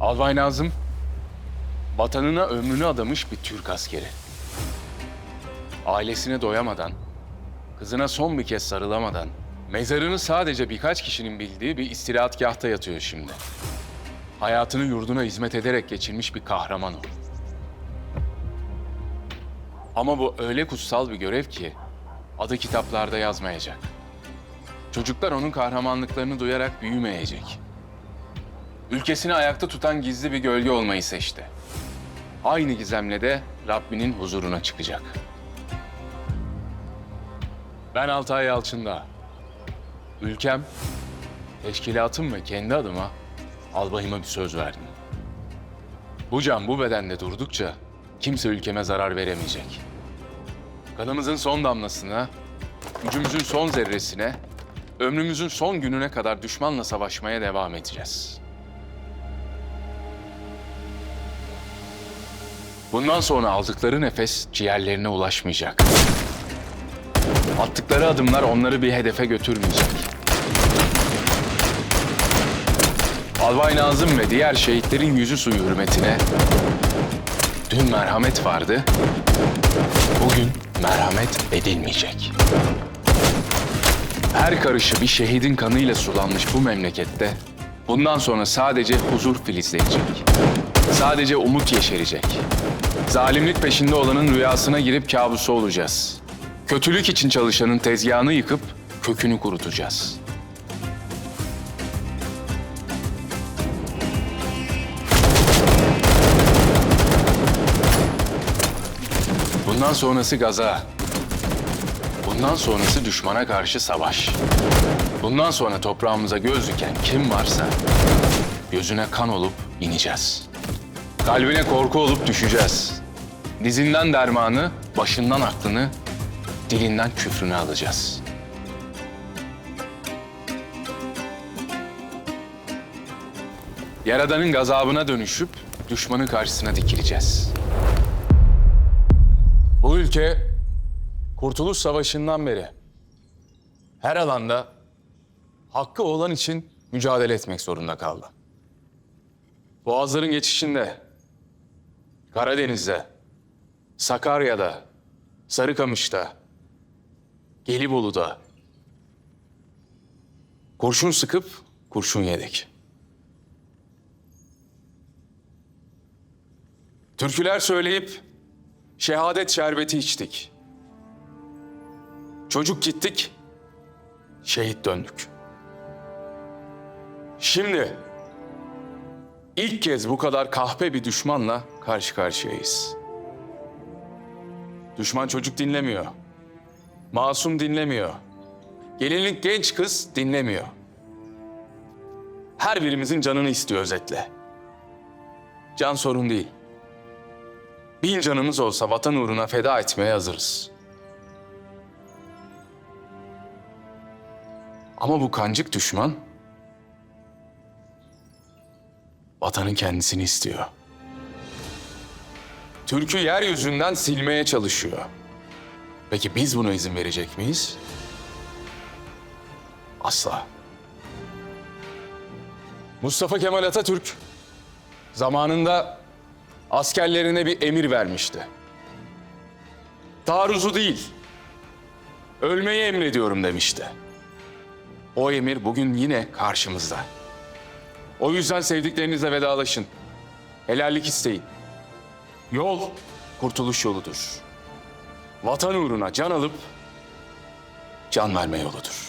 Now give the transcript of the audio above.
Albay Nazım, vatanına ömrünü adamış bir Türk askeri. Ailesine doyamadan, kızına son bir kez sarılamadan, mezarını sadece birkaç kişinin bildiği bir istirahatgahta yatıyor şimdi. Hayatını yurduna hizmet ederek geçirmiş bir kahraman o. Ama bu öyle kutsal bir görev ki adı kitaplarda yazmayacak. Çocuklar onun kahramanlıklarını duyarak büyümeyecek. Ülkesini ayakta tutan gizli bir gölge olmayı seçti. Aynı gizemle de Rabbinin huzuruna çıkacak. Ben Altay Yalçın'da. Ülkem, teşkilatım ve kendi adıma albayıma bir söz verdim. Bu can bu bedende durdukça kimse ülkeme zarar veremeyecek. Kanımızın son damlasına, gücümüzün son zerresine, ömrümüzün son gününe kadar düşmanla savaşmaya devam edeceğiz. Bundan sonra aldıkları nefes ciğerlerine ulaşmayacak. Attıkları adımlar onları bir hedefe götürmeyecek. Albay Nazım ve diğer şehitlerin yüzü suyu hürmetine dün merhamet vardı, bugün merhamet edilmeyecek. Her karışı bir şehidin kanıyla sulanmış bu memlekette bundan sonra sadece huzur filizlenecek. Sadece umut yeşerecek. Zalimlik peşinde olanın rüyasına girip kabusu olacağız. Kötülük için çalışanın tezgahını yıkıp kökünü kurutacağız. Bundan sonrası gaza. Bundan sonrası düşmana karşı savaş. Bundan sonra toprağımıza göz diken kim varsa gözüne kan olup ineceğiz. Kalbine korku olup düşeceğiz. Dizinden dermanı, başından aklını, dilinden küfrünü alacağız. Yaradanın gazabına dönüşüp düşmanın karşısına dikileceğiz. Bu ülke Kurtuluş Savaşı'ndan beri her alanda hakkı olan için mücadele etmek zorunda kaldı. Boğazların geçişinde, Karadeniz'de, Sakarya'da, Sarıkamış'ta, Gelibolu'da kurşun sıkıp kurşun yedik. Türküler söyleyip şehadet şerbeti içtik. Çocuk gittik, şehit döndük. Şimdi ilk kez bu kadar kahpe bir düşmanla karşı karşıyayız. Düşman çocuk dinlemiyor. Masum dinlemiyor. Gelinlik genç kız dinlemiyor. Her birimizin canını istiyor özetle. Can sorun değil. Bin canımız olsa vatan uğruna feda etmeye hazırız. Ama bu kancık düşman vatanın kendisini istiyor. Türk'ü yeryüzünden silmeye çalışıyor. Peki biz buna izin verecek miyiz? Asla. Mustafa Kemal Atatürk zamanında askerlerine bir emir vermişti. Taarruzu değil, ölmeyi emrediyorum demişti. O emir bugün yine karşımızda. O yüzden sevdiklerinizle vedalaşın. Helallik isteyin. Yol kurtuluş yoludur. Vatan uğruna can alıp can verme yoludur.